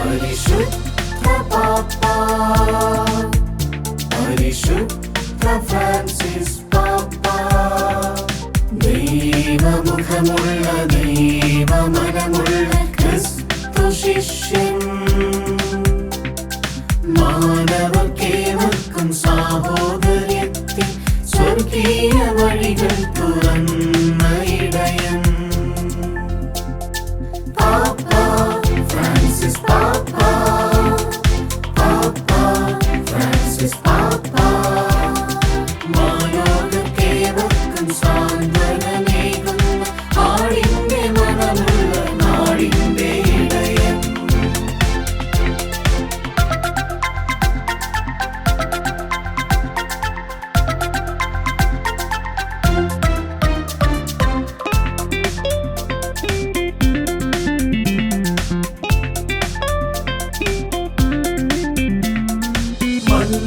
പരിശുദ്ധ പാപ്പ പരിശുദ്ധ ഫ്രാൻസിസ് പാപ്പ ദൈവമനമുള്ള ക്രിസ്തു ശിഷ്യൻ മാനവർക്കേവർക്കും സാഹോദര്യത്തിൽ സ്വർഗീയ വഴികൾ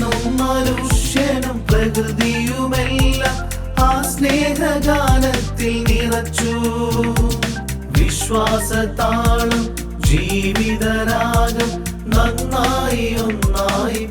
മണ്ണും മനുഷ്യനും പ്രകൃതിയുമെല്ലാം ആ സ്നേഹഗാനത്തിൽ നിറച്ചു. വിശ്വാസത്താളം ജീവിതരാഗം നന്നായി ഒന്നായി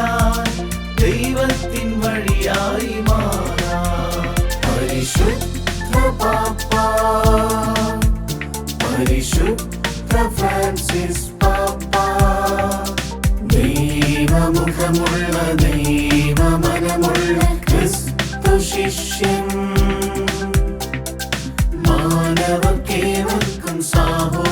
തുറന്നിടാൻ ദൈവത്തിൻ വഴിയായി മാറാം പരിശുദ്ധ പാപ്പ പരിശുദ്ധ ഫ്രാൻസിസ് പാപ്പ ദൈവമുഖമുള്ള ദൈവമനമുള്ള ക്രിസ്തു ശിഷ്യൻ മാനവർക്കേവർക്കും സാഹോദര്യത്തിൽ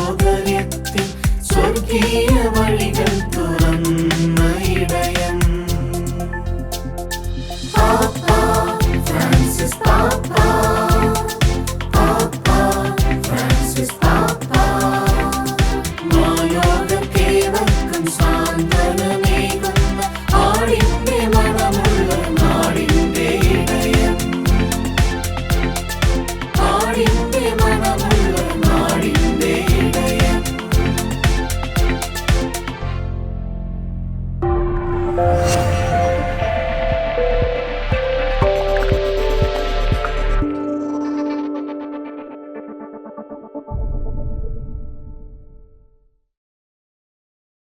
love.